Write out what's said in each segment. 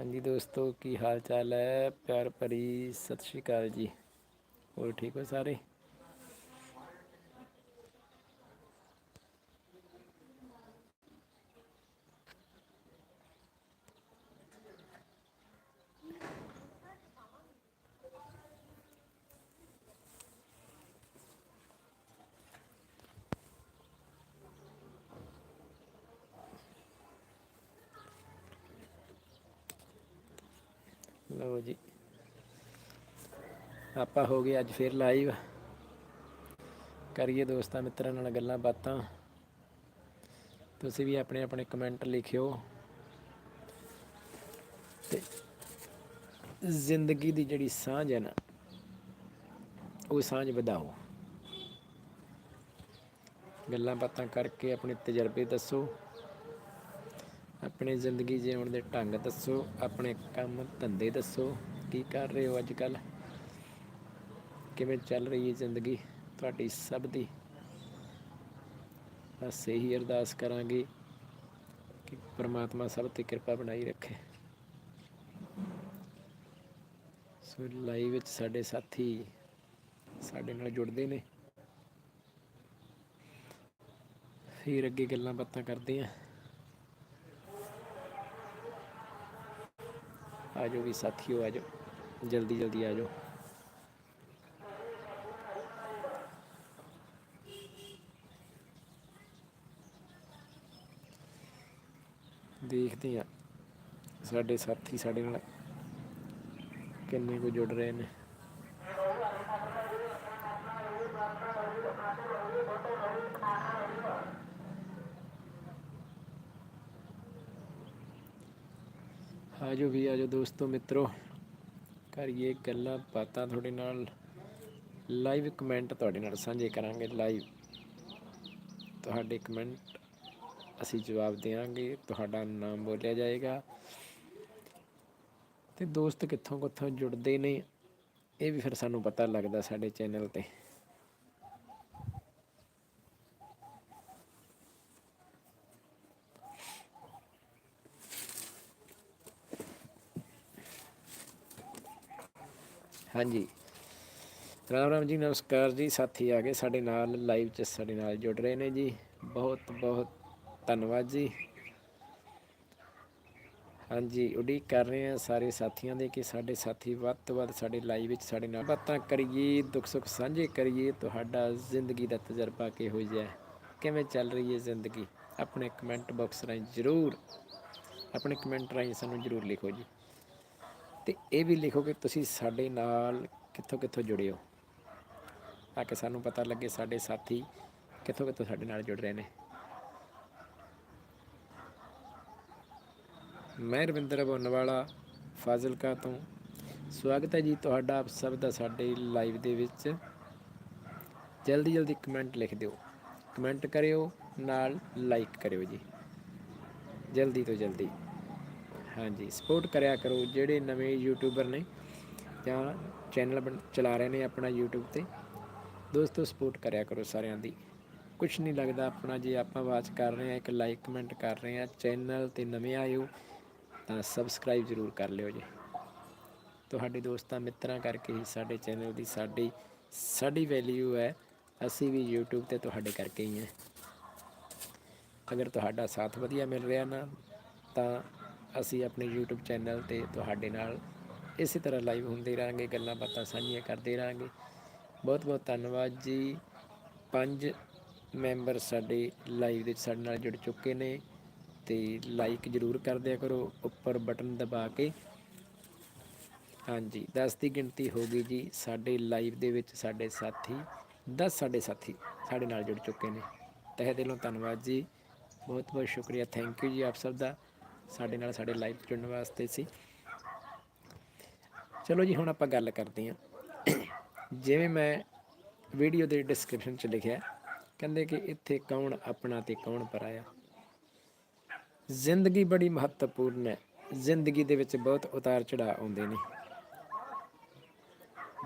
ਹਾਂਜੀ ਦੋਸਤੋ, ਕੀ ਹਾਲ ਚਾਲ ਹੈ? ਪਿਆਰ ਭਰੀ ਸਤਿ ਸ਼੍ਰੀ ਅਕਾਲ ਜੀ। ਹੋਰ ਠੀਕ ਹੋ ਸਾਰੇ ਲਓ ਜੀ ਆਪਾਂ ਹੋ ਗਏ ਅੱਜ ਫਿਰ ਲਾਈਵ ਕਰੀਏ ਦੋਸਤਾਂ ਮਿੱਤਰਾਂ ਨਾਲ ਗੱਲਾਂ ਬਾਤਾਂ। ਤੁਸੀਂ ਵੀ ਆਪਣੇ ਆਪਣੇ ਕਮੈਂਟ ਲਿਖਿਓ। ਤੇ ਜ਼ਿੰਦਗੀ ਦੀ ਜਿਹੜੀ ਸਾਂਝ ਹੈ ਨਾ, ਉਹ ਸਾਂਝ ਵਧਾਓ। ਗੱਲਾਂ ਬਾਤਾਂ ਕਰਕੇ ਆਪਣੇ ਤਜਰਬੇ ਦੱਸੋ। ਆਪਣੇ ਜ਼ਿੰਦਗੀ ਜਿਉਣ ਦੇ ਢੰਗ ਦੱਸੋ। ਆਪਣੇ ਕੰਮ ਧੰਦੇ ਦੱਸੋ। ਕੀ ਕਰ ਰਹੇ ਹੋ ਅੱਜ ਕੱਲ੍ਹ? ਕਿਵੇਂ ਚੱਲ ਰਹੀ ਹੈ ਜ਼ਿੰਦਗੀ ਤੁਹਾਡੀ ਸਭ ਦੀ? ਬਸ ਇਹੀ ਅਰਦਾਸ ਕਰਾਂਗੇ ਕਿ ਪ੍ਰਮਾਤਮਾ ਸਭ ਤੇ ਕਿਰਪਾ ਬਣਾਈ ਰੱਖੇ। ਸੋ ਲਾਈਵ ਵਿੱਚ ਸਾਡੇ ਸਾਥੀ ਸਾਡੇ ਨਾਲ ਜੁੜਦੇ ਨੇ। ਫਿਰ ਅੱਗੇ ਗੱਲਾਂ ਬਾਤਾਂ ਕਰਦੇ ਆਂ ਆ ਜਾਓ ਵੀ ਸਾਥੀਓ, ਆ ਜਾਓ। ਜਲਦੀ ਜਲਦੀ ਆ ਜਾਓ ਦੇਖਦੇ ਆ। ਸਾਡੇ ਸਾਥੀ ਸਾਡੇ ਨਾਲ ਕਿੰਨੇ ਕੁ ਜੁੜ ਰਹੇ ਨੇ। ਆਜੋ ਵੀ ਆਜੋ ਦੋਸਤੋ ਮਿੱਤਰੋ, ਕਰੀਏ ਗੱਲਾਂ ਬਾਤਾਂ ਤੁਹਾਡੇ ਨਾਲ। ਲਾਈਵ ਕਮੈਂਟ ਤੁਹਾਡੇ ਨਾਲ ਸਾਂਝੇ ਕਰਾਂਗੇ ਲਾਈਵ ਤੁਹਾਡੇ ਕਮੈਂਟ ਅਸੀਂ ਜਵਾਬ ਦੇਵਾਂਗੇ, ਤੁਹਾਡਾ ਨਾਮ ਬੋਲਿਆ ਜਾਏਗਾ। ਤੇ ਦੋਸਤ ਕਿੱਥੋਂ ਕਿੱਥੋਂ ਜੁੜਦੇ ਨੇ, ਇਹ ਵੀ ਫਿਰ ਸਾਨੂੰ ਪਤਾ ਲੱਗਦਾ ਸਾਡੇ ਚੈਨਲ ਤੇ। ਹਾਂਜੀ। ਰਾਮ ਰਾਮ ਜੀ, ਨਮਸਕਾਰ ਜੀ। ਸਾਥੀ ਆ ਗਏ ਸਾਡੇ ਨਾਲ, ਲਾਈਵ 'ਚ ਸਾਡੇ ਨਾਲ ਜੁੜ ਰਹੇ ਨੇ ਜੀ। ਬਹੁਤ ਬਹੁਤ ਧੰਨਵਾਦ ਜੀ। ਹਾਂਜੀ, ਉਡੀਕ ਕਰ ਰਹੇ ਹਾਂ ਸਾਰੇ ਸਾਥੀਆਂ ਦੇ ਕਿ ਸਾਡੇ ਸਾਥੀ ਵੱਧ ਤੋਂ ਵੱਧ ਸਾਡੇ ਲਾਈਵ ਵਿੱਚ ਸਾਡੇ ਨਾਲ ਬਾਤਾਂ ਕਰੀਏ, ਦੁੱਖ ਸੁੱਖ ਸਾਂਝੇ ਕਰੀਏ, ਤੁਹਾਡਾ ਜ਼ਿੰਦਗੀ ਦਾ ਤਜਰਬਾ ਕਿਹੋ ਜਿਹਾ ਹੈ? ਕਿਵੇਂ ਚੱਲ ਰਹੀ ਹੈ ਜ਼ਿੰਦਗੀ? ਆਪਣੇ ਕਮੈਂਟ ਬਾਕਸ ਰਾਹੀਂ ਜ਼ਰੂਰ, ਆਪਣੇ ਕਮੈਂਟ ਰਾਹੀਂ ਸਾਨੂੰ ਜ਼ਰੂਰ ਲਿਖੋ ਜੀ। ਤੇ ਇਹ ਵੀ ਲਿਖੋ ਕਿ ਤੁਸੀਂ ਸਾਡੇ ਨਾਲ ਕਿੱਥੋਂ ਕਿੱਥੋਂ ਜੁੜੇ ਹੋ? ਤਾਂ ਕਿ ਸਾਨੂੰ ਪਤਾ ਲੱਗੇ ਸਾਡੇ ਸਾਥੀ ਕਿੱਥੋਂ ਕਿੱਥੋਂ ਸਾਡੇ ਨਾਲ ਜੁੜ ਰਹੇ ਨੇ। ਮੈਂ ਰਵਿੰਦਰ ਬੋਨਵਾਲਾ, ਫਾਜ਼ਿਲਕਾ ਤੋਂ। ਸਵਾਗਤ ਹੈ ਜੀ ਤੁਹਾਡਾ ਆਪ ਸਭ ਦਾ ਸਾਡੇ ਲਾਈਵ ਦੇ ਵਿੱਚ। ਜਲਦੀ ਜਲਦੀ ਕਮੈਂਟ ਲਿਖ ਦਿਓ। ਕਮੈਂਟ ਕਰਿਓ, ਨਾਲ ਲਾਈਕ ਕਰਿਓ ਜੀ। ਜਲਦੀ ਤੋਂ ਜਲਦੀ। ਹਾਂਜੀ, ਸਪੋਰਟ ਕਰਿਆ ਕਰੋ ਜਿਹੜੇ ਨਵੇਂ ਯੂਟਿਊਬਰ ਨੇ ਜਾਂ ਚੈਨਲ ਬਣ- ਚਲਾ ਰਹੇ ਨੇ ਆਪਣਾ YouTube ਤੇ। ਦੋਸਤੋ, ਸਪੋਰਟ ਕਰਿਆ ਕਰੋ ਸਾਰਿਆਂ ਦੀ। ਕੁਝ ਨਹੀਂ ਲੱਗਦਾ ਆਪਣਾ, ਜੇ ਆਪਾਂ ਵਾਚ ਕਰ ਰਹੇ ਆ ਇੱਕ ਲਾਈਕ ਕਮੈਂਟ ਕਰ ਰਹੇ ਆ ਚੈਨਲ ਤੇ ਨਵੇਂ ਆਇਓ ਤਾਂ ਸਬਸਕ੍ਰਾਈਬ ਜ਼ਰੂਰ ਕਰ ਲਿਓ ਜੀ। ਤੁਹਾਡੇ ਦੋਸਤਾਂ, ਮਿੱਤਰਾਂ ਕਰਕੇ ਹੀ ਸਾਡੇ ਚੈਨਲ ਦੀ ਸਾਡੀ ਸਾਡੀ ਵੈਲਿਊ ਹੈ। ਅਸੀਂ ਵੀ YouTube ਤੇ ਤੁਹਾਡੇ ਕਰਕੇ ਹੀ ਹਾਂ। ਅਗਰ ਤੁਹਾਡਾ ਸਾਥ ਵਧੀਆ ਮਿਲ ਰਿਹਾ ਨਾ, ਤਾਂ ਅਸੀਂ ਆਪਣੇ YouTube ਚੈਨਲ ਤੇ ਤੁਹਾਡੇ ਨਾਲ ਇਸੇ ਤਰ੍ਹਾਂ ਲਾਈਵ ਹੁੰਦੇ ਰਹਾਂਗੇ, ਗੱਲਾਂ ਬਾਤਾਂ ਸਾਂਝੀਆਂ ਕਰਦੇ ਰਹਾਂਗੇ। ਬਹੁਤ ਬਹੁਤ ਧੰਨਵਾਦ ਜੀ। ਪੰਜ ਮੈਂਬਰ ਸਾਡੇ ਲਾਈਵ ਦੇ ਵਿੱਚ ਸਾਡੇ ਨਾਲ ਜੁੜ ਚੁੱਕੇ ਨੇ। ਤੇ ਲਾਈਕ ਜਰੂਰ ਕਰ ਦਿਆ ਕਰੋ, ਉੱਪਰ ਬਟਨ ਦਬਾ ਕੇ। ਹਾਂਜੀ 10 ਦੀ ਗਿਣਤੀ ਹੋ ਗਈ ਜੀ, ਸਾਡੇ ਲਾਈਵ ਦੇ ਵਿੱਚ ਸਾਡੇ ਸਾਥੀ 10 ਸਾਡੇ ਸਾਥੀ ਸਾਡੇ ਨਾਲ ਜੁੜ ਚੁੱਕੇ ਨੇ। ਤਹਿ ਦਿਲੋਂ ਧੰਨਵਾਦ ਜੀ। ਬਹੁਤ ਬਹੁਤ ਸ਼ੁਕਰੀਆ ਥੈਂਕ ਯੂ ਜੀ ਆਪ ਸਭ ਦਾ, ਸਾਡੇ ਨਾਲ ਸਾਡੇ ਲਾਈਵ ਜੁੜਨ ਵਾਸਤੇ ਸੀ। ਚਲੋ ਜੀ, ਹੁਣ ਆਪਾਂ ਗੱਲ ਕਰਦੇ ਹਾਂ। ਜਿਵੇਂ ਮੈਂ ਵੀਡੀਓ ਦੇ ਡਿਸਕ੍ਰਿਪਸ਼ਨ 'ਚ ਲਿਖਿਆ, ਕਹਿੰਦੇ ਕਿ ਇੱਥੇ ਕੌਣ ਆਪਣਾ ਤੇ ਕੌਣ ਪਰਾਇਆ। ਜ਼ਿੰਦਗੀ ਬੜੀ ਮਹੱਤਵਪੂਰਨ ਹੈ। ਜ਼ਿੰਦਗੀ ਦੇ ਵਿੱਚ ਬਹੁਤ ਉਤਾਰ ਚੜਾਅ ਆਉਂਦੇ ਨੇ।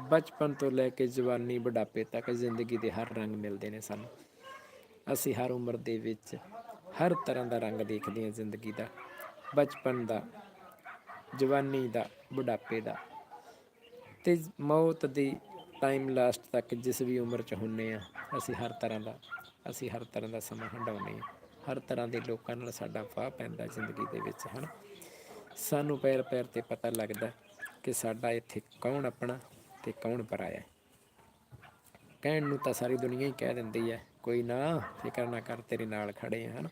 ਬਚਪਨ ਤੋਂ ਲੈ ਕੇ ਜਵਾਨੀ ਬੁਢਾਪੇ ਤੱਕ ਜ਼ਿੰਦਗੀ ਦੇ ਹਰ ਰੰਗ ਮਿਲਦੇ ਨੇ ਸਾਨੂੰ। ਅਸੀਂ ਹਰ ਉਮਰ ਦੇ ਵਿੱਚ ਹਰ ਤਰ੍ਹਾਂ ਦਾ ਰੰਗ ਦੇਖਦੇ ਹਾਂ ਜ਼ਿੰਦਗੀ ਦਾ। ਬਚਪਨ ਦਾ, ਜਵਾਨੀ ਦਾ, ਬੁਢਾਪੇ ਦਾ। ਤੇ ਮੌਤ ਦੀ ਟਾਈਮ ਲਾਸਟ ਤੱਕ ਜਿਸ ਵੀ ਉਮਰ 'ਚ ਹੁੰਨੇ ਆ, ਅਸੀਂ ਹਰ ਤਰ੍ਹਾਂ ਦਾ, ਅਸੀਂ ਹਰ ਤਰ੍ਹਾਂ ਦਾ ਸਮਾਂ ਹੰਡਾਉਂਦੇ ਆ ਹਰ ਤਰ੍ਹਾਂ ਦੇ ਲੋਕਾਂ ਨਾਲ ਸਾਡਾ ਫਾਹ ਪੈਂਦਾ ਜ਼ਿੰਦਗੀ ਦੇ ਵਿੱਚ, ਹਨ? ਸਾਨੂੰ ਪੈਰ ਪੈਰ ਤੇ ਪਤਾ ਲੱਗਦਾ ਕਿ ਸਾਡਾ ਇੱਥੇ ਕੌਣ ਆਪਣਾ ਤੇ ਕੌਣ ਪਰਾਇਆ ਹੈ। ਕਹਿਣ ਨੂੰ ਤਾਂ ਸਾਰੀ ਦੁਨੀਆ ਹੀ ਕਹਿ ਦਿੰਦੀ ਹੈ, ਕੋਈ ਨਾ, ਫਿਕਰ ਨਾ ਕਰ, ਤੇਰੇ ਨਾਲ ਖੜੇ ਆ, ਹਨ?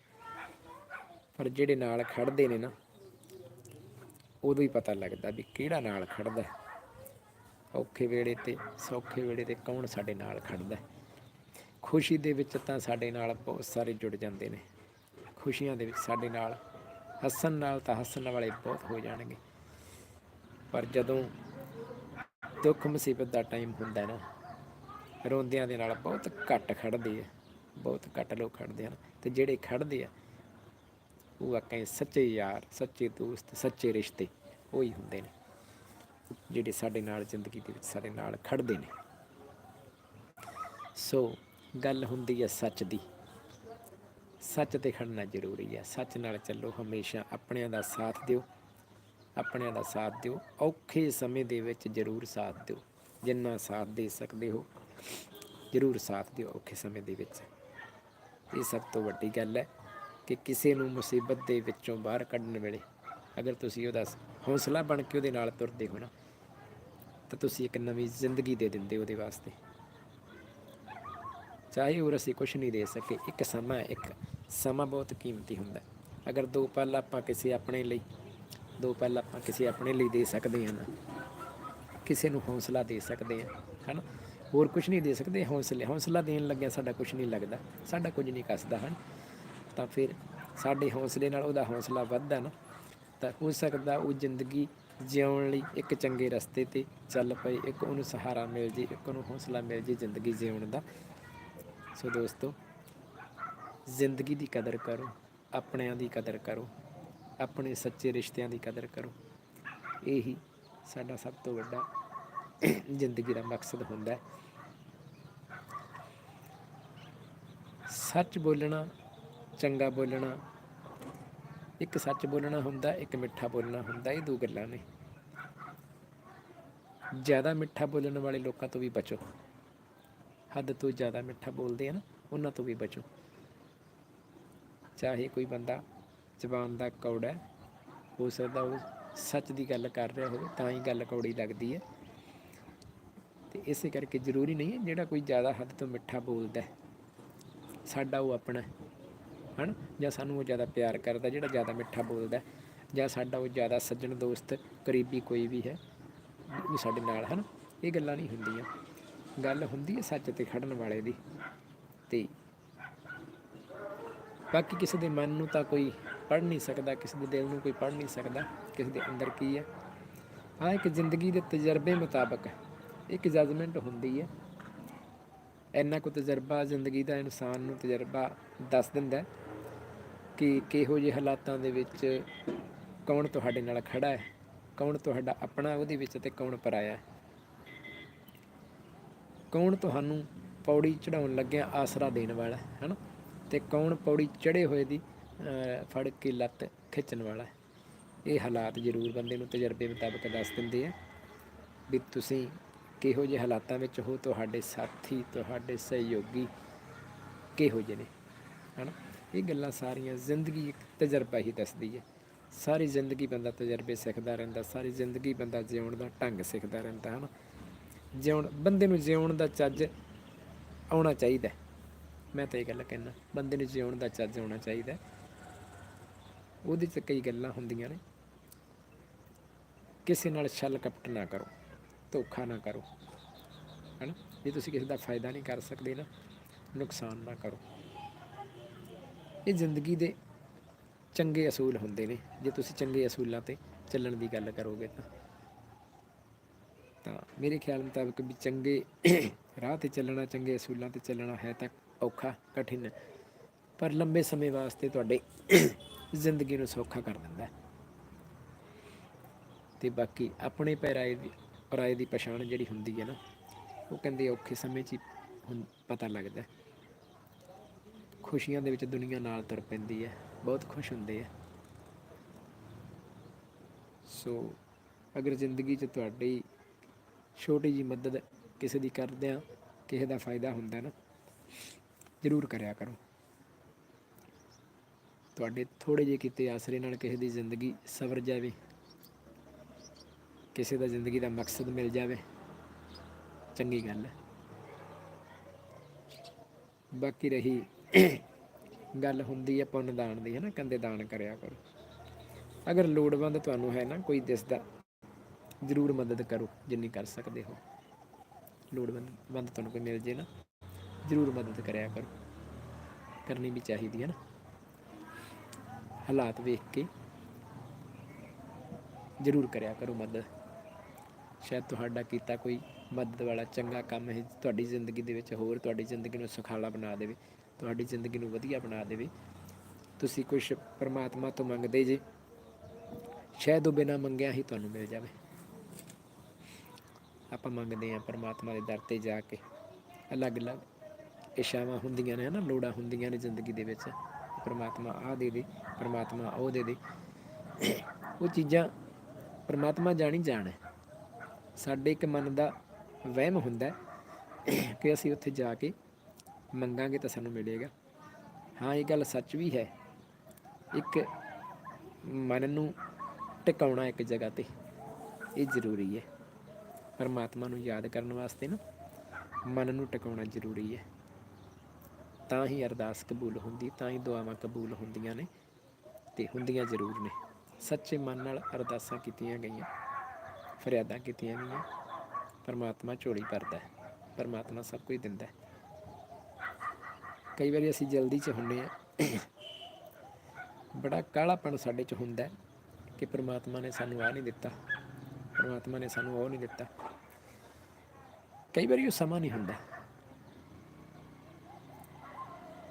ਪਰ ਜਿਹੜੇ ਨਾਲ ਖੜਦੇ ਨੇ ਨਾ, ਉਦੋਂ ਹੀ ਪਤਾ ਲੱਗਦਾ ਵੀ ਕਿਹੜਾ ਨਾਲ ਖੜਦਾ ਔਖੇ ਵੇਲੇ ਤੇ ਸੌਖੇ ਵੇਲੇ ਤੇ ਕੌਣ ਸਾਡੇ ਨਾਲ ਖੜਦਾ ਖੁਸ਼ੀ ਦੇ ਵਿੱਚ ਤਾਂ ਸਾਡੇ ਨਾਲ ਬਹੁਤ ਸਾਰੇ ਜੁੜ ਜਾਂਦੇ ਨੇ। ਖੁਸ਼ੀਆਂ ਦੇ ਵਿੱਚ ਸਾਡੇ ਨਾਲ, ਹੱਸਣ ਨਾਲ ਤਾਂ ਹੱਸਣ ਵਾਲੇ ਬਹੁਤ ਹੋ ਜਾਣਗੇ। ਪਰ ਜਦੋਂ ਦੁੱਖ ਮੁਸੀਬਤ ਦਾ ਟਾਈਮ ਹੁੰਦਾ ਨਾ, ਰੋਂਦਿਆਂ ਦੇ ਨਾਲ ਬਹੁਤ ਘੱਟ ਖੜਦੇ ਆ, ਬਹੁਤ ਘੱਟ ਲੋਕ ਖੜਦੇ ਹਨ ਤੇ ਜਿਹੜੇ ਖੜਦੇ ਆ, ਉਹ ਆਕੇ ਸੱਚੇ ਯਾਰ, ਸੱਚੇ ਦੋਸਤ, ਸੱਚੇ ਰਿਸ਼ਤੇ, ਉਹ ਹੀ ਹੁੰਦੇ ਨੇ, ਜਿਹੜੇ ਸਾਡੇ ਨਾਲ ਜ਼ਿੰਦਗੀ ਦੇ ਵਿੱਚ ਸਾਡੇ ਨਾਲ ਖੜਦੇ ਨੇ। ਸੋ, ਗੱਲ ਹੁੰਦੀ ਹੈ ਸੱਚ ਦੀ। ਸੱਚ ਤੇ ਖੜਨਾ ਜ਼ਰੂਰੀ ਹੈ। ਸੱਚ ਨਾਲ ਚੱਲੋ, ਹਮੇਸ਼ਾ ਆਪਣਿਆਂ ਦਾ ਸਾਥ ਦਿਓ। ਆਪਣਿਆਂ ਦਾ ਸਾਥ ਦਿਓ। ਔਖੇ ਸਮੇਂ ਦੇ ਵਿੱਚ ਜ਼ਰੂਰ ਸਾਥ ਦਿਓ। ਜਿੰਨਾ ਸਾਥ ਦੇ ਸਕਦੇ ਹੋ, ਜ਼ਰੂਰ ਸਾਥ ਦਿਓ ਔਖੇ ਸਮੇਂ ਦੇ ਵਿੱਚ। ਇਹ ਸਭ ਤੋਂ ਵੱਡੀ ਗੱਲ ਹੈ ਕਿ ਕਿਸੇ ਨੂੰ ਮੁਸੀਬਤ ਦੇ ਵਿੱਚੋਂ ਬਾਹਰ ਕੱਢਣ ਵੇਲੇ ਅਗਰ ਤੁਸੀਂ ਉਹਦਾ ਹੌਸਲਾ ਬਣ ਕੇ ਉਹਦੇ ਨਾਲ ਤੁਰਦੇ ਹੋ ਨਾ, ਤਾਂ ਤੁਸੀਂ ਇੱਕ ਨਵੀਂ ਜ਼ਿੰਦਗੀ ਦੇ ਦਿੰਦੇ ਉਹਦੇ ਵਾਸਤੇ। ਚਾਹੇ ਹੋਰ ਅਸੀਂ ਕੁਝ ਨਹੀਂ ਦੇ ਸਕੇ, ਇੱਕ ਸਮਾਂ, ਇੱਕ ਸਮਾਂ ਬਹੁਤ ਕੀਮਤੀ ਹੁੰਦਾ ਅਗਰ ਦੋ ਪਲ ਆਪਾਂ ਕਿਸੇ ਆਪਣੇ ਲਈ, ਦੋ ਪਲ ਆਪਾਂ ਕਿਸੇ ਆਪਣੇ ਲਈ ਦੇ ਸਕਦੇ ਹਾਂ ਨਾ, ਕਿਸੇ ਨੂੰ ਹੌਸਲਾ ਦੇ ਸਕਦੇ ਹਾਂ, ਹਨ? ਹੋਰ ਕੁਝ ਨਹੀਂ ਦੇ ਸਕਦੇ ਹੌਸਲੇ। ਹੌਸਲਾ ਦੇਣ ਲੱਗਿਆ ਸਾਡਾ ਕੁਝ ਨਹੀਂ ਲੱਗਦਾ, ਸਾਡਾ ਕੁਝ ਨਹੀਂ ਕੱਸਦਾ, ਹਨ? ਤਾਂ ਫਿਰ ਸਾਡੇ ਹੌਸਲੇ ਨਾਲ ਉਹਦਾ ਹੌਸਲਾ ਵੱਧਦਾ ਨਾ, ਤਾਂ ਹੋ ਸਕਦਾ ਉਹ ਜ਼ਿੰਦਗੀ ਜਿਉਣ ਲਈ ਇੱਕ ਚੰਗੇ ਰਸਤੇ ਤੇ ਚੱਲ ਪਏ, ਇੱਕ ਉਹਨੂੰ ਸਹਾਰਾ ਮਿਲ ਜੇ, ਇੱਕ ਉਹਨੂੰ ਹੌਸਲਾ ਮਿਲ ਜੇ ਜ਼ਿੰਦਗੀ ਜਿਉਣ ਦਾ। ਸੋ ਦੋਸਤੋ ਜ਼ਿੰਦਗੀ ਦੀ ਕਦਰ ਕਰੋ, ਆਪਣਿਆਂ ਦੀ ਕਦਰ ਕਰੋ, ਆਪਣੇ ਸੱਚੇ ਰਿਸ਼ਤਿਆਂ ਦੀ ਕਦਰ ਕਰੋ। ਇਹੀ ਸਾਡਾ ਸਭ ਤੋਂ ਵੱਡਾ ਜ਼ਿੰਦਗੀ ਦਾ ਮਕਸਦ ਹੁੰਦਾ ਹੈ। ਸੱਚ ਬੋਲਣਾ, ਚੰਗਾ ਬੋਲਣਾ, ਇੱਕ ਸੱਚ ਬੋਲਣਾ ਹੁੰਦਾ, ਇੱਕ ਮਿੱਠਾ ਬੋਲਣਾ ਹੁੰਦਾ, ਇਹ ਦੋ ਗੱਲਾਂ ਨੇ। ਜ਼ਿਆਦਾ ਮਿੱਠਾ ਬੋਲਣ ਵਾਲੇ ਲੋਕਾਂ ਤੋਂ ਵੀ ਬਚੋ। ਹੱਦ ਤੋਂ ਜ਼ਿਆਦਾ ਮਿੱਠਾ ਬੋਲਦੇ ਆ ਨਾ, ਉਹਨਾਂ ਤੋਂ ਵੀ ਬਚੋ। ਚਾਹੇ ਕੋਈ ਬੰਦਾ ਜ਼ਬਾਨ ਦਾ ਕੌੜਾ ਹੋ ਸਕਦਾ ਉਹ ਸੱਚ ਦੀ ਗੱਲ ਕਰ ਰਿਹਾ ਹੋਵੇ ਤਾਂ ਹੀ ਗੱਲ ਕੌੜੀ ਲੱਗਦੀ ਹੈ। ਤੇ ਇਸੇ ਕਰਕੇ ਜ਼ਰੂਰੀ ਨਹੀਂ ਹੈ ਜਿਹੜਾ ਕੋਈ ਜ਼ਿਆਦਾ ਹੱਦ ਤੋਂ ਮਿੱਠਾ ਬੋਲਦਾ ਹੈ, ਸਾਡਾ ਉਹ ਆਪਣਾ ਹੈ ਹਨ? ਜਾਂ ਸਾਨੂੰ ਉਹ ਜ਼ਿਆਦਾ ਪਿਆਰ ਕਰਦਾ ਜਿਹੜਾ ਜ਼ਿਆਦਾ ਮਿੱਠਾ ਬੋਲਦਾ ਜਾਂ ਸਾਡਾ ਉਹ ਜ਼ਿਆਦਾ ਸੱਜਣ ਦੋਸਤ ਕਰੀਬੀ ਕੋਈ ਵੀ ਹੈ ਉਹ ਸਾਡੇ ਨਾਲ ਹਨ? ਇਹ ਗੱਲਾਂ ਨਹੀਂ ਹੁੰਦੀਆਂ। ਗੱਲ ਹੁੰਦੀ ਹੈ ਸੱਚ ਤੇ ਖੜਨ ਵਾਲੇ ਦੀ। ਤੇ ਬਾਕੀ ਕਿਸੇ ਦੇ ਮਨ ਨੂੰ ਤਾਂ ਕੋਈ ਪੜ੍ਹ ਨਹੀਂ ਸਕਦਾ, ਕਿਸੇ ਦੇ ਦਿਲ ਨੂੰ ਕੋਈ ਪੜ੍ਹ ਨਹੀਂ ਸਕਦਾ, ਕਿਸੇ ਦੇ ਅੰਦਰ ਕੀ ਹੈ? ਹਾਂ, ਇੱਕ ਜ਼ਿੰਦਗੀ ਦੇ ਤਜਰਬੇ ਮੁਤਾਬਕ ਇੱਕ ਜਜਮੈਂਟ ਹੁੰਦੀ ਹੈ। ਇੰਨਾ ਕੁ ਤਜਰਬਾ ਜ਼ਿੰਦਗੀ ਦਾ ਇਨਸਾਨ ਨੂੰ ਤਜਰਬਾ ਦੱਸ ਦਿੰਦਾ ਕਿ ਕਿਹੋ ਜਿਹੇ ਹਾਲਾਤਾਂ ਦੇ ਵਿੱਚ ਕੌਣ ਤੁਹਾਡੇ ਨਾਲ ਖੜਾ ਹੈ, ਕੌਣ ਤੁਹਾਡਾ ਆਪਣਾ ਉਹਦੇ ਵਿੱਚ ਤੇ ਕੌਣ ਪਰਾਇਆ ਕੌਣ ਤੁਹਾਨੂੰ ਪੌੜੀ ਚੜਾਉਣ ਲੱਗਿਆ ਆਸਰਾ ਦੇਣ ਵਾਲਾ ਹੈ, ਹਨਾ? ਤੇ ਕੌਣ ਪੌੜੀ ਚੜੇ ਹੋਏ ਦੀ ਫੜ ਕੇ ਲੱਤ ਖਿੱਚਣ ਵਾਲਾ ਹੈ। ਇਹ ਹਾਲਾਤ ਜ਼ਰੂਰ ਬੰਦੇ ਨੂੰ ਤਜਰਬੇ ਮੁਤਾਬਕ ਦੱਸ ਦਿੰਦੇ ਆ ਵੀ ਤੁਸੀਂ ਕਿਹੋ ਜਿਹੇ ਹਾਲਾਤਾਂ ਵਿੱਚ ਹੋ, ਤੁਹਾਡੇ ਸਾਥੀ, ਤੁਹਾਡੇ ਸਹਿਯੋਗੀ ਕਿਹੋ ਜਿਹੇ ਨੇ, ਹਨਾ? ਇਹ ਗੱਲਾਂ ਸਾਰੀਆਂ ਜ਼ਿੰਦਗੀ ਇੱਕ ਤਜਰਬਾ ਹੀ ਦੱਸਦੀ ਹੈ। ਸਾਰੀ ਜ਼ਿੰਦਗੀ ਬੰਦਾ ਤਜਰਬੇ ਸਿੱਖਦਾ ਰਹਿੰਦਾ, ਸਾਰੀ ਜ਼ਿੰਦਗੀ ਬੰਦਾ ਜਿਉਣ ਦਾ ਢੰਗ ਸਿੱਖਦਾ ਰਹਿੰਦਾ, ਹਨਾ? ਜਿਉਣ, ਬੰਦੇ ਨੂੰ ਜਿਉਣ ਦਾ ਚੱਜ ਆਉਣਾ ਚਾਹੀਦਾ ਮੈਂ ਤਾਂ ਇਹ ਗੱਲ ਕਹਿਣਾ ਬੰਦੇ ਨੂੰ ਜਿਉਣ ਦਾ ਚੱਜ ਆਉਣਾ ਚਾਹੀਦਾ। ਉਹਦੇ 'ਚ ਕਈ ਗੱਲਾਂ ਹੁੰਦੀਆਂ ਨੇ। ਕਿਸੇ ਨਾਲ ਛਲ ਕਪਟ ਨਾ ਕਰੋ, ਧੋਖਾ ਨਾ ਕਰੋ, ਹੈਨਾ? ਜੇ ਤੁਸੀਂ ਕਿਸੇ ਦਾ ਫਾਇਦਾ ਨਹੀਂ ਕਰ ਸਕਦੇ ਨਾ, ਨੁਕਸਾਨ ਨਾ ਕਰੋ। ਇਹ ਜ਼ਿੰਦਗੀ ਦੇ ਚੰਗੇ ਅਸੂਲ ਹੁੰਦੇ ਨੇ। ਜੇ ਤੁਸੀਂ ਚੰਗੇ ਅਸੂਲਾਂ ਤੇ ਚੱਲਣ ਦੀ ਗੱਲ ਕਰੋਗੇ ਤਾਂ। ਤਾਂ ਮੇਰੇ ਖਿਆਲ ਮੁਤਾਬਕ ਵੀ ਚੰਗੇ ਰਾਹ ਤੇ ਚੱਲਣਾ, ਚੰਗੇ ਅਸੂਲਾਂ ਤੇ ਚੱਲਣਾ ਹੈ ਤਾਂ ਔਖਾ, ਕਠਿਨ ਹੈ। ਪਰ ਲੰਬੇ ਸਮੇਂ ਵਾਸਤੇ ਤੁਹਾਡੇ ਜ਼ਿੰਦਗੀ ਨੂੰ ਸੌਖਾ ਕਰ ਦਿੰਦਾ ਹੈ। ਤੇ ਬਾਕੀ ਆਪਣੇ ਪੈਰਾਏ ਦੀ, ਪਰਾਏ ਦੀ ਪਛਾਣ ਜਿਹੜੀ ਹੁੰਦੀ ਹੈ ਨਾ, ਉਹ ਕਹਿੰਦੇ ਔਖੇ ਸਮੇਂ 'ਚ ਹੀ ਹੁਣ ਪਤਾ ਲੱਗਦਾ ਖੁਸ਼ੀਆਂ ਦੇ ਵਿੱਚ ਦੁਨੀਆ ਨਾਲ ਤੁਰ ਪੈਂਦੀ ਹੈ, ਬਹੁਤ ਖੁਸ਼ ਹੁੰਦੇ ਆ ਸੋ ਅਗਰ ਜ਼ਿੰਦਗੀ 'ਚ ਤੁਹਾਡੀ ਛੋਟੀ ਜੀ ਮਦਦ ਕਿਸੇ ਦੀ ਕਰਦੇ ਆ ਕਿਸੇ ਦਾ ਫਾਇਦਾ ਹੁੰਦਾ ਨਾ ਜ਼ਰੂਰ ਕਰਿਆ ਕਰੋ। ਤੁਹਾਡੇ ਥੋੜੇ ਜਿਹੇ ਕੀਤੇ ਆਸਰੇ ਨਾਲ ਕਿਸੇ ਦੀ ਜ਼ਿੰਦਗੀ ਸਵਰ ਜਾਵੇ। ਕਿਸੇ ਦਾ ਜ਼ਿੰਦਗੀ ਦਾ ਮਕਸਦ ਮਿਲ ਜਾਵੇ। ਚੰਗੀ ਗੱਲ ਹੈ। ਬਾਕੀ ਰਹੀ ਗੱਲ ਹੁੰਦੀ ਹੈ ਪੁੰਨ ਦਾਨ ਦੀ ਹੈ ਨਾ ਕੰਦੇ ਦਾਨ ਕਰਿਆ ਕਰੋ। ਅਗਰ ਲੋੜਵੰਦ ਤੁਹਾਨੂੰ ਹੈ ਨਾ, ਕੋਈ ਦਿਸਦਾ ਜ਼ਰੂਰ ਮਦਦ ਕਰੋ, ਜਿੰਨੀ ਕਰ ਸਕਦੇ ਹੋ। ਲੋੜਵੰਦ ਬੰਦ ਤੁਹਾਨੂੰ ਕੋਈ ਮਿਲ ਜੇ ਨਾ। ਜ਼ਰੂਰ ਮਦਦ ਕਰਿਆ ਕਰੋ। ਕਰਨੀ ਵੀ ਚਾਹੀਦੀ ਹੈ ਨਾ। ਹਾਲਾਤ ਵੇਖ ਕੇ ਜ਼ਰੂਰ ਕਰਿਆ ਕਰੋ ਮਦਦ। ਸ਼ਾਇਦ ਤੁਹਾਡਾ ਕੀਤਾ ਕੋਈ ਮਦਦ ਵਾਲਾ ਚੰਗਾ ਕੰਮ ਹੈ ਤੁਹਾਡੀ ਜ਼ਿੰਦਗੀ ਦੇ ਵਿੱਚ ਹੋਰ ਤੁਹਾਡੀ ਜ਼ਿੰਦਗੀ ਨੂੰ ਸੁਖਾਲਾ ਬਣਾ ਦੇਵੇ, ਤੁਹਾਡੀ ਜ਼ਿੰਦਗੀ ਨੂੰ ਵਧੀਆ ਬਣਾ ਦੇਵੇ। ਤੁਸੀਂ ਕੁਝ ਪਰਮਾਤਮਾ ਤੋਂ ਮੰਗਦੇ ਜੇ, ਸ਼ਾਇਦ ਉਹ ਬਿਨਾਂ ਮੰਗਿਆ ਹੀ ਤੁਹਾਨੂੰ ਮਿਲ ਜਾਵੇ। ਆਪਾਂ ਮੰਗਦੇ ਹਾਂ ਪਰਮਾਤਮਾ ਦੇ ਦਰ ਤੇ ਜਾ ਕੇ, ਅਲੱਗ-ਅਲੱਗ ਇਸ਼ਾਵਾਂ ਹੁੰਦੀਆਂ ਨੇ ਨਾ ਲੋੜਾਂ ਹੁੰਦੀਆਂ ਨੇ ਜ਼ਿੰਦਗੀ ਦੇ ਵਿੱਚ। ਪਰਮਾਤਮਾ ਆ ਦੇ ਦੇ, ਪਰਮਾਤਮਾ ਉਹ ਦੇ ਦੇ। ਉਹ ਚੀਜ਼ਾਂ ਪਰਮਾਤਮਾ ਜਾਣੀ ਜਾਣ। ਸਾਡੇ ਇੱਕ ਮਨ ਦਾ ਵਹਿਮ ਹੁੰਦਾ ਕਿ ਅਸੀਂ ਉੱਥੇ ਜਾ ਕੇ ਮੰਗਾਂਗੇ ਤਾਂ ਸਾਨੂੰ ਮਿਲੇਗਾ। ਹਾਂ, ਇਹ ਗੱਲ ਸੱਚ ਵੀ ਹੈ। ਇੱਕ ਮਨ ਨੂੰ ਟਿਕਾਉਣਾ ਇੱਕ ਜਗ੍ਹਾ ਤੇ, ਇਹ ਜ਼ਰੂਰੀ ਹੈ। ਪਰਮਾਤਮਾ ਨੂੰ ਯਾਦ ਕਰਨ ਵਾਸਤੇ ਨਾ ਮਨ ਨੂੰ ਟਿਕਾਉਣਾ ਜ਼ਰੂਰੀ ਹੈ। ਤਾਂ ਹੀ ਅਰਦਾਸ ਕਬੂਲ ਹੁੰਦੀ, ਤਾਂ ਹੀ ਦੁਆਵਾਂ ਕਬੂਲ ਹੁੰਦੀਆਂ ਨੇ ਤੇ ਹੁੰਦੀਆਂ ਜ਼ਰੂਰ ਨੇ। ਸੱਚੇ ਮਨ ਨਾਲ ਅਰਦਾਸਾਂ ਕੀਤੀਆਂ ਗਈਆਂ, ਫਰਿਆਦਾਂ ਕੀਤੀਆਂ ਗਈਆਂ। ਪਰਮਾਤਮਾ ਝੋਲੀ ਭਰਦਾ ਹੈ, ਪਰਮਾਤਮਾ ਸਭ ਕੁਝ ਦਿੰਦਾ ਹੈ। ਕਈ ਵਾਰੀ ਅਸੀਂ ਜਲਦੀ 'ਚ ਹੁੰਨੇ ਆ ਬੜਾ ਕਾਲਾਪਣ ਸਾਡੇ 'ਚ ਹੁੰਦਾ ਕਿ ਪਰਮਾਤਮਾ ਨੇ ਸਾਨੂੰ ਆ ਨਹੀਂ ਦਿੱਤਾ, ਪਰਮਾਤਮਾ ਨੇ ਸਾਨੂੰ ਉਹ ਨਹੀਂ ਦਿੱਤਾ। ਕਈ ਵਾਰੀ ਉਹ ਸਮਾਂ ਨਹੀਂ ਹੁੰਦਾ।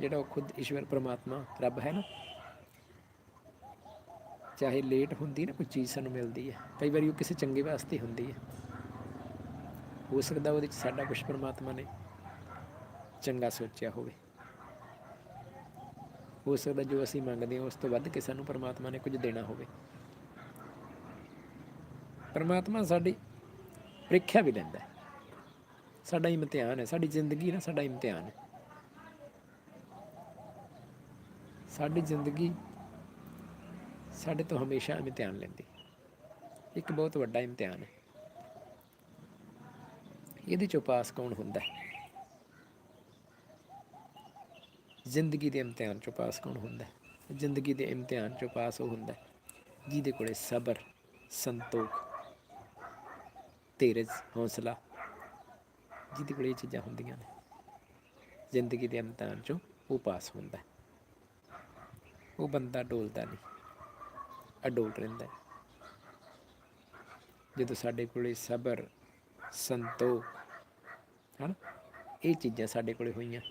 ਜਿਹੜਾ ਉਹ ਖੁਦ ਈਸ਼ਵਰ ਪਰਮਾਤਮਾ, ਰੱਬ ਹੈ ਨਾ? ਚਾਹੇ ਲੇਟ ਹੁੰਦੀ ਨਾ, ਕੋਈ ਚੀਜ਼ ਸਾਨੂੰ ਮਿਲਦੀ ਹੈ। ਕਈ ਵਾਰੀ ਉਹ ਕਿਸੇ ਚੰਗੇ ਵਾਸਤੇ ਹੁੰਦੀ ਹੈ। ਹੋ ਸਕਦਾ ਉਹਦੇ ਚ ਸਾਡਾ ਕੁਝ ਪਰਮਾਤਮਾ ਨੇ ਚੰਗਾ ਸੋਚਿਆ ਹੋਵੇ। ਹੋ ਸਕਦਾ ਜੋ ਅਸੀਂ ਮੰਗਦੇ ਹਾਂ, ਉਸ ਤੋਂ ਵੱਧ ਕੇ ਸਾਨੂੰ ਪਰਮਾਤਮਾ ਨੇ ਕੁਝ ਦੇਣਾ ਹੋਵੇ। ਪਰਮਾਤਮਾ ਸਾਡੀ ਪ੍ਰੀਖਿਆ ਵੀ ਲੈਂਦਾ ਸਾਡਾ ਇਮਤਿਹਾਨ ਹੈ, ਸਾਡੀ ਜ਼ਿੰਦਗੀ ਨਾ ਸਾਡਾ ਇਮਤਿਹਾਨ ਹੈ। ਸਾਡੀ ਜ਼ਿੰਦਗੀ ਸਾਡੇ ਤੋਂ ਹਮੇਸ਼ਾ ਇਮਤਿਹਾਨ ਲੈਂਦੀ। ਇੱਕ ਬਹੁਤ ਵੱਡਾ ਇਮਤਿਹਾਨ ਹੈ। ਇਹਦੇ ਚੋਂ ਪਾਸ ਕੌਣ ਹੁੰਦਾ ਹੈ? ਜ਼ਿੰਦਗੀ ਦੇ ਇਮਤਿਹਾਨ ਚੋਂ ਪਾਸ ਕੌਣ ਹੁੰਦਾ ਹੈ? ਜ਼ਿੰਦਗੀ ਦੇ ਇਮਤਿਹਾਨ ਚੋਂ ਪਾਸ ਉਹ ਹੁੰਦਾ ਹੈ ਜਿਹਦੇ ਕੋਲੇ ਸਬਰ, ਸੰਤੋਖ, ਧੀਰਜ, ਹੌਸਲਾ ਜਿਹਦੇ ਕੋਲੇ ਇਹ ਚੀਜ਼ਾਂ ਹੁੰਦੀਆਂ ਨੇ। ਜ਼ਿੰਦਗੀ ਦੇ ਇਮਤਿਹਾਨ ਚੋਂ ਉਹ ਪਾਸ ਹੁੰਦਾ ਹੈ। ਉਹ ਬੰਦਾ ਡੋਲਦਾ ਨਹੀਂ, ਅਡੋਲ ਰਹਿੰਦਾ ਹੈ। ਜਦੋਂ ਸਾਡੇ ਕੋਲੇ ਸਬਰ ਸੰਤੋਖ ਹਨ, ਇਹ ਚੀਜ਼ਾਂ ਸਾਡੇ ਕੋਲੇ ਹੋਈਆਂ,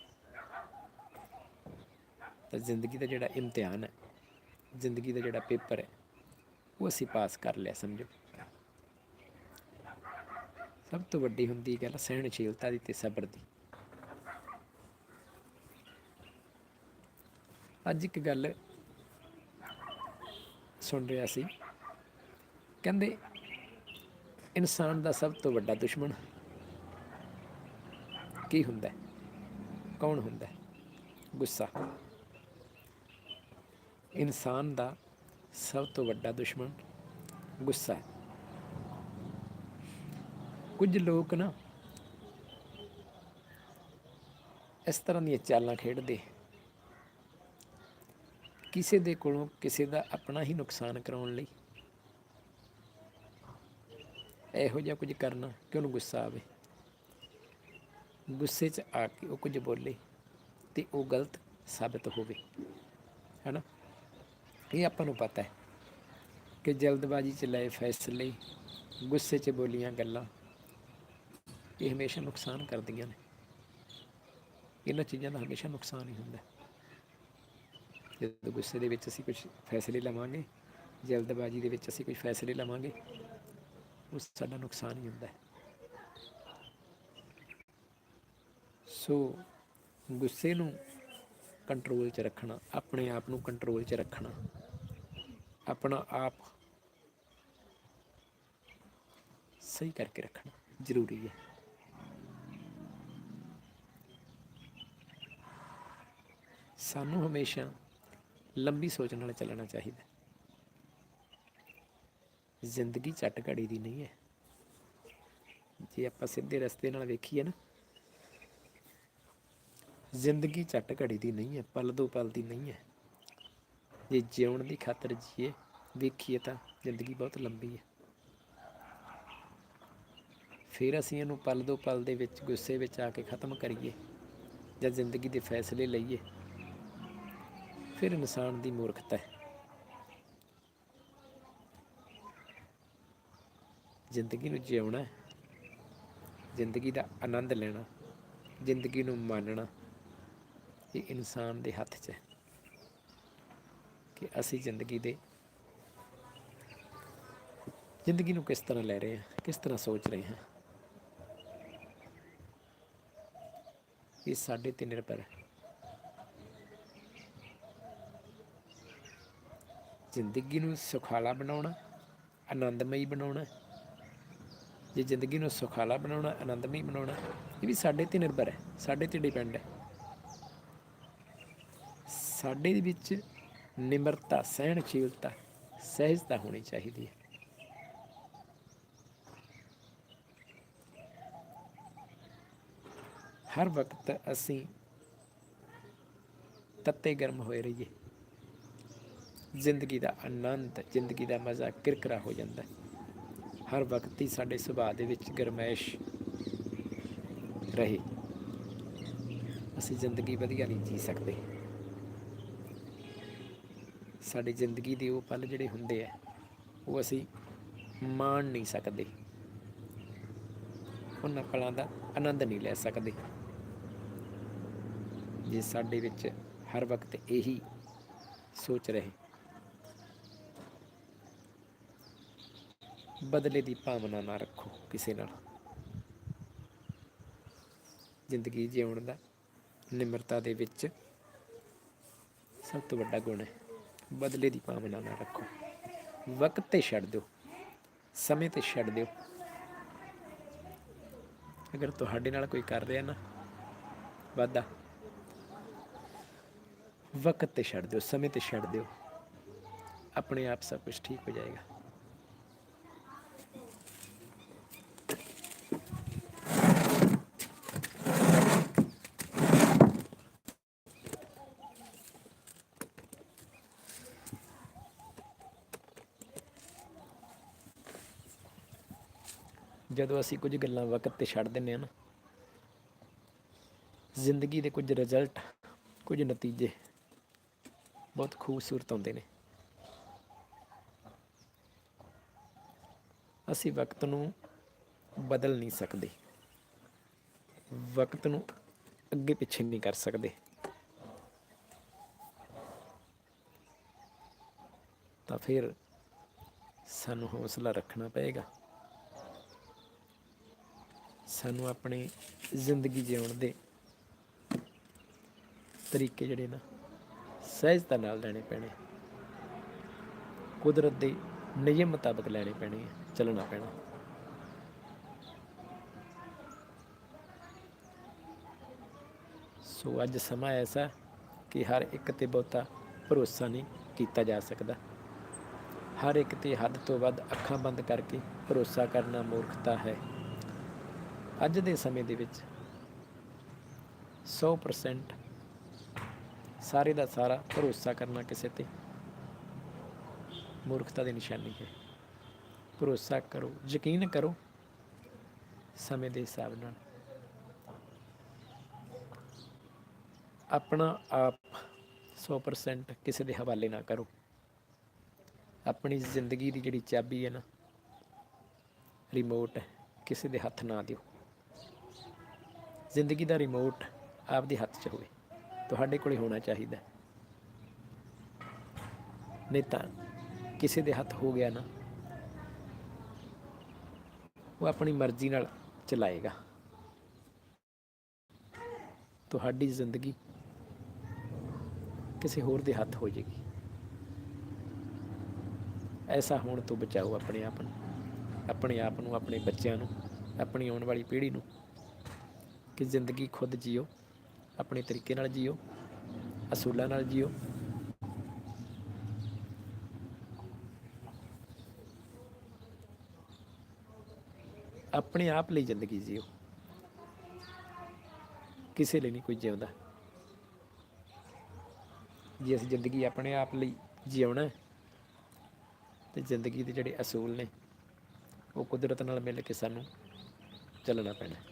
ਤਾਂ ਜ਼ਿੰਦਗੀ ਦਾ ਜਿਹੜਾ ਇਮਤਿਹਾਨ ਹੈ, ਜ਼ਿੰਦਗੀ ਦਾ ਜਿਹੜਾ ਪੇਪਰ ਹੈ, ਉਹ ਅਸੀਂ ਪਾਸ ਕਰ ਲਿਆ ਸਮਝੋ। ਸਭ ਤੋਂ ਵੱਡੀ ਹੁੰਦੀ ਗੱਲ ਸਹਿਣਸ਼ੀਲਤਾ ਦੀ ਤੇ ਸਬਰ ਦੀ। ਅੱਜ ਇੱਕ ਗੱਲ ਸੁਣ ਰਿਹਾ ਸੀ ਕਹਿੰਦੇ, ਇਨਸਾਨ ਦਾ ਸਭ ਤੋਂ ਵੱਡਾ ਦੁਸ਼ਮਣ ਕੀ ਹੁੰਦਾ ਹੈ? ਕੌਣ ਹੁੰਦਾ ਹੈ? ਗੁੱਸਾ ਇਨਸਾਨ ਦਾ ਸਭ ਤੋਂ ਵੱਡਾ ਦੁਸ਼ਮਣ ਗੁੱਸਾ ਹੈ ਕੁਝ ਲੋਕ ਨਾ ਇਸ ਤਰ੍ਹਾਂ ਦੀਆਂ ਚਾਲਾਂ ਖੇਡਦੇ ਕਿਸੇ ਦੇ ਕੋਲੋਂ ਕਿਸੇ ਦਾ ਆਪਣਾ ਹੀ ਨੁਕਸਾਨ ਕਰਾਉਣ ਲਈ ਇਹੋ ਜਿਹਾ ਕੁਝ ਕਰਨਾ ਕਿ ਉਹਨੂੰ ਗੁੱਸਾ ਆਵੇ? ਗੁੱਸੇ 'ਚ ਆ ਕੇ ਉਹ ਕੁਝ ਬੋਲੇ ਤੇ ਉਹ ਗਲਤ ਸਾਬਤ ਹੋਵੇ, ਹੈਨਾ? ਇਹ ਆਪਾਂ ਨੂੰ ਪਤਾ ਹੈ ਕਿ ਜਲਦਬਾਜ਼ੀ 'ਚ ਲਏ ਫੈਸਲੇ, ਗੁੱਸੇ 'ਚ ਬੋਲੀਆਂ ਗੱਲਾਂ, ਇਹ ਹਮੇਸ਼ਾ ਨੁਕਸਾਨ ਕਰਦੀਆਂ ਨੇ। ਇਹਨਾਂ ਚੀਜ਼ਾਂ ਦਾ ਹਮੇਸ਼ਾ ਨੁਕਸਾਨ ਹੀ ਹੁੰਦਾ ਹੈ। ਜਦੋਂ ਗੁੱਸੇ ਦੇ ਵਿੱਚ ਅਸੀਂ ਕੁਝ ਫੈਸਲੇ ਲਵਾਂਗੇ, ਜਲਦਬਾਜ਼ੀ ਦੇ ਵਿੱਚ ਅਸੀਂ ਕੁਝ ਫੈਸਲੇ ਲਵਾਂਗੇ, ਉਹ ਸਾਡਾ ਨੁਕਸਾਨ ਹੀ ਹੁੰਦਾ ਹੈ। ਸੋ ਗੁੱਸੇ ਨੂੰ ਕੰਟਰੋਲ 'ਚ ਰੱਖਣਾ, ਆਪਣੇ ਆਪ ਨੂੰ ਕੰਟਰੋਲ 'ਚ ਰੱਖਣਾ, ਆਪਣਾ ਆਪ ਸਹੀ ਕਰਕੇ ਰੱਖਣਾ ਜ਼ਰੂਰੀ ਹੈ। ਸਾਨੂੰ ਹਮੇਸ਼ਾ ਲੰਬੀ ਸੋਚ ਨਾਲ ਚੱਲਣਾ ਚਾਹੀਦਾ ਜ਼ਿੰਦਗੀ ਝੱਟ ਘੜੀ ਦੀ ਨਹੀਂ ਹੈ। ਜੇ ਆਪਾਂ ਸਿੱਧੇ ਰਸਤੇ ਨਾਲ ਵੇਖੀਏ ਨਾ, ਜ਼ਿੰਦਗੀ ਝੱਟ ਘੜੀ ਦੀ ਨਹੀਂ ਹੈ, ਪਲ ਦੋ ਪਲ ਦੀ ਨਹੀਂ ਹੈ। ਜੇ ਜਿਉਣ ਦੀ ਖਾਤਰ ਜੀਏ, ਵੇਖੀਏ ਤਾਂ ਜ਼ਿੰਦਗੀ ਬਹੁਤ ਲੰਬੀ ਹੈ। ਫਿਰ ਅਸੀਂ ਇਹਨੂੰ ਪਲ ਦੋ ਪਲ ਦੇ ਵਿੱਚ ਗੁੱਸੇ ਵਿੱਚ ਆ ਕੇ ਖਤਮ ਕਰੀਏ ਜਾਂ ਜ਼ਿੰਦਗੀ ਦੇ ਫੈਸਲੇ ਲਈਏ। ਫਿਰ ਇਨਸਾਨ ਦੀ ਮੂਰਖਤਾ ਹੈ। ਜ਼ਿੰਦਗੀ ਨੂੰ ਜਿਉਣਾ, ਜ਼ਿੰਦਗੀ ਦਾ ਆਨੰਦ ਲੈਣਾ, ਜ਼ਿੰਦਗੀ ਨੂੰ ਮਾਣਨਾ ਇਹ ਇਨਸਾਨ ਦੇ ਹੱਥ 'ਚ ਹੈ ਕਿ ਅਸੀਂ ਜ਼ਿੰਦਗੀ ਦੇ ਜ਼ਿੰਦਗੀ ਨੂੰ ਕਿਸ ਤਰ੍ਹਾਂ ਲੈ ਰਹੇ ਹਾਂ, ਕਿਸ ਤਰ੍ਹਾਂ ਸੋਚ ਰਹੇ ਹਾਂ। ਇਹ ਸਾਡੇ ਤੇ ਨਿਰਭਰ ਹੈ। ਜ਼ਿੰਦਗੀ ਨੂੰ ਸੁਖਾਲਾ ਬਣਾਉਣਾ, ਆਨੰਦਮਈ ਬਣਾਉਣਾ, ਜੇ ਜ਼ਿੰਦਗੀ ਨੂੰ ਸੁਖਾਲਾ ਬਣਾਉਣਾ, ਆਨੰਦਮਈ ਬਣਾਉਣਾ, ਇਹ ਵੀ ਸਾਡੇ ਤੇ ਨਿਰਭਰ ਹੈ, ਸਾਡੇ ਤੇ ਡਿਪੈਂਡ ਹੈ। ਸਾਡੇ ਦੇ ਵਿੱਚ ਨਿਮਰਤਾ, ਸਹਿਣਸ਼ੀਲਤਾ, ਸਹਿਜਤਾ ਹੋਣੀ ਚਾਹੀਦੀ ਹੈ। ਹਰ ਵਕਤ ਅਸੀਂ ਤੱਤੇ ਗਰਮ ਹੋਏ ਰਹੀਏ। ਜ਼ਿੰਦਗੀ ਦਾ ਆਨੰਦ, ਜ਼ਿੰਦਗੀ ਦਾ ਮਜ਼ਾ ਕਿਰਕਰਾ ਹੋ ਜਾਂਦਾ ਹਰ ਵਕਤ ਹੀ ਸਾਡੇ ਸੁਭਾਅ ਦੇ ਵਿੱਚ ਗਰਮੈਸ਼ ਰਹੇ। ਅਸੀਂ ਜ਼ਿੰਦਗੀ ਵਧੀਆ ਨਹੀਂ ਜੀ ਸਕਦੇ। ਸਾਡੀ ਜ਼ਿੰਦਗੀ ਦੇ ਉਹ ਪਲ ਜਿਹੜੇ ਹੁੰਦੇ ਆ, ਉਹ ਅਸੀਂ ਮਾਣ ਨਹੀਂ ਸਕਦੇ। ਉਹਨਾਂ ਪਲਾਂ ਦਾ ਆਨੰਦ ਨਹੀਂ ਲੈ ਸਕਦੇ। ਜੇ ਸਾਡੇ ਵਿੱਚ ਹਰ ਵਕਤ ਇਹੀ ਸੋਚ ਰਹੇ ਬਦਲੇ ਦੀ ਭਾਵਨਾ ਨਾ ਰੱਖੋ ਕਿਸੇ ਨਾਲ। ਜ਼ਿੰਦਗੀ ਜਿਉਣ ਦਾ ਨਿਮਰਤਾ ਦੇ ਵਿੱਚ ਸਭ ਤੋਂ ਵੱਡਾ ਗੁਣ ਹੈ। ਬਦਲੇ ਦੀ ਭਾਵਨਾ ਨਾ ਰੱਖੋ। ਵਕਤ ਤੇ ਛੱਡ ਦਿਓ। ਸਮੇਂ ਤੇ ਛੱਡ ਦਿਓ। ਅਗਰ ਤੁਹਾਡੇ ਨਾਲ ਕੋਈ ਕਰ ਰਿਹਾ ਨਾ ਵਾਦਾ ਵਕਤ ਤੇ ਛੱਡ ਦਿਓ, ਸਮੇਂ ਤੇ ਛੱਡ ਦਿਓ। ਆਪਣੇ ਆਪ ਸਭ ਕੁਝ ਠੀਕ ਹੋ ਜਾਏਗਾ। ਜਦੋਂ ਅਸੀਂ ਕੁਝ ਗੱਲਾਂ ਵਕਤ ਤੇ ਛੱਡ ਦਿੰਨੇ ਆ ਨਾ, ਜ਼ਿੰਦਗੀ ਦੇ ਕੁਝ ਰਿਜ਼ਲਟ ਕੁਝ ਨਤੀਜੇ ਬਹੁਤ ਖੂਬਸੂਰਤ ਹੁੰਦੇ ਨੇ। ਅਸੀਂ ਵਕਤ ਨੂੰ ਬਦਲ ਨਹੀਂ ਸਕਦੇ। ਵਕਤ ਨੂੰ ਅੱਗੇ ਪਿੱਛੇ ਨਹੀਂ ਕਰ ਸਕਦੇ। ਤਾਂ ਫਿਰ ਸਾਨੂੰ ਹੌਸਲਾ ਰੱਖਣਾ ਪਏਗਾ। ਸਾਨੂੰ ਆਪਣੀ ਜ਼ਿੰਦਗੀ ਜਿਉਣ ਦੇ ਤਰੀਕੇ ਜਿਹੜੇ ਨਾ ਸਹਿਜਤਾ ਨਾਲ ਲੈਣੇ ਪੈਣੇ ਕੁਦਰਤ ਦੇ ਨਿਯਮ ਮੁਤਾਬਕ ਲੈਣੇ ਪੈਣੇ ਆ, ਚੱਲਣਾ ਪੈਣਾ। ਸੋ ਅੱਜ ਸਮਾਂ ਐਸਾ ਕਿ ਹਰ ਇੱਕ ਤੇ ਬਹੁਤਾ ਭਰੋਸਾ ਨਹੀਂ ਕੀਤਾ ਜਾ ਸਕਦਾ। ਹਰ ਇੱਕ ਤੇ ਹੱਦ ਤੋਂ ਵੱਧ ਅੱਖਾਂ ਬੰਦ ਕਰਕੇ ਭਰੋਸਾ ਕਰਨਾ ਮੂਰਖਤਾ ਹੈ। ਅੱਜ ਦੇ ਸਮੇਂ ਦੇ ਵਿੱਚ 100% ਸਾਰੇ ਦਾ ਸਾਰਾ ਭਰੋਸਾ ਕਰਨਾ ਕਿਸੇ ਤੇ ਮੂਰਖਤਾ ਦੀ ਨਿਸ਼ਾਨੀ ਹੈ। ਭਰੋਸਾ ਕਰੋ, ਯਕੀਨ ਕਰੋ ਸਮੇਂ ਦੇ ਹਿਸਾਬ ਨਾਲ। ਆਪਣਾ ਆਪ 100% ਕਿਸੇ ਦੇ ਹਵਾਲੇ ਨਾ ਕਰੋ। ਆਪਣੀ ਜ਼ਿੰਦਗੀ ਦੀ ਜਿਹੜੀ ਚਾਬੀ ਹੈ ਨਾ ਰਿਮੋਟ ਕਿਸੇ ਦੇ ਹੱਥ ਨਾ ਦਿਓ। ਜ਼ਿੰਦਗੀ ਦਾ ਰਿਮੋਟ ਆਪਦੇ ਹੱਥ 'ਚ ਹੋਵੇ। ਤੁਹਾਡੇ ਕੋਲੇ ਹੋਣਾ ਚਾਹੀਦਾ ਨਹੀਂ ਤਾਂ ਕਿਸੇ ਦੇ ਹੱਥ ਹੋ ਗਿਆ ਨਾ, ਉਹ ਆਪਣੀ ਮਰਜ਼ੀ ਨਾਲ ਚਲਾਏਗਾ। ਤੁਹਾਡੀ ਜ਼ਿੰਦਗੀ ਕਿਸੇ ਹੋਰ ਦੇ ਹੱਥ ਹੋ ਜਾਏਗੀ। ਐਸਾ ਹੋਣ ਤੋਂ ਬਚਾਓ ਆਪਣੇ ਆਪ ਨੂੰ, ਆਪਣੇ ਆਪ ਨੂੰ, ਆਪਣੇ ਬੱਚਿਆਂ ਨੂੰ, ਆਪਣੀ ਆਉਣ ਵਾਲੀ ਪੀੜ੍ਹੀ ਨੂੰ। ਕਿ ਜ਼ਿੰਦਗੀ ਖੁਦ ਜੀਓ ਆਪਣੇ ਤਰੀਕੇ ਨਾਲ ਜੀਓ ਅਸੂਲਾਂ ਨਾਲ ਜੀਓ। ਆਪਣੇ ਆਪ ਲਈ ਜ਼ਿੰਦਗੀ ਜੀਓ। ਕਿਸੇ ਲਈ ਨਹੀਂ ਕੋਈ ਜਿਉਂਦਾ। ਜੇ ਅਸੀਂ ਜ਼ਿੰਦਗੀ ਆਪਣੇ ਆਪ ਲਈ ਜਿਉਣਾ ਹੈ, ਤੇ ਜ਼ਿੰਦਗੀ ਦੇ ਜਿਹੜੇ ਅਸੂਲ ਨੇ ਉਹ ਕੁਦਰਤ ਨਾਲ ਮਿਲ ਕੇ ਸਾਨੂੰ ਚੱਲਣਾ ਪੈਣਾ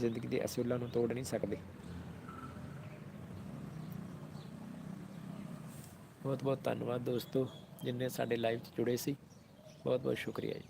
ਜ਼ਿੰਦਗੀ ਦੇ ਅਸੂਲਾਂ ਨੂੰ ਤੋੜ ਨਹੀਂ ਸਕਦੇ। ਬਹੁਤ ਬਹੁਤ ਧੰਨਵਾਦ ਦੋਸਤੋ ਜਿਨਨੇ ਸਾਡੇ ਲਾਈਵ 'ਚ ਜੁੜੇ ਸੀ। ਬਹੁਤ ਬਹੁਤ ਸ਼ੁਕਰੀਆ ਜੀ।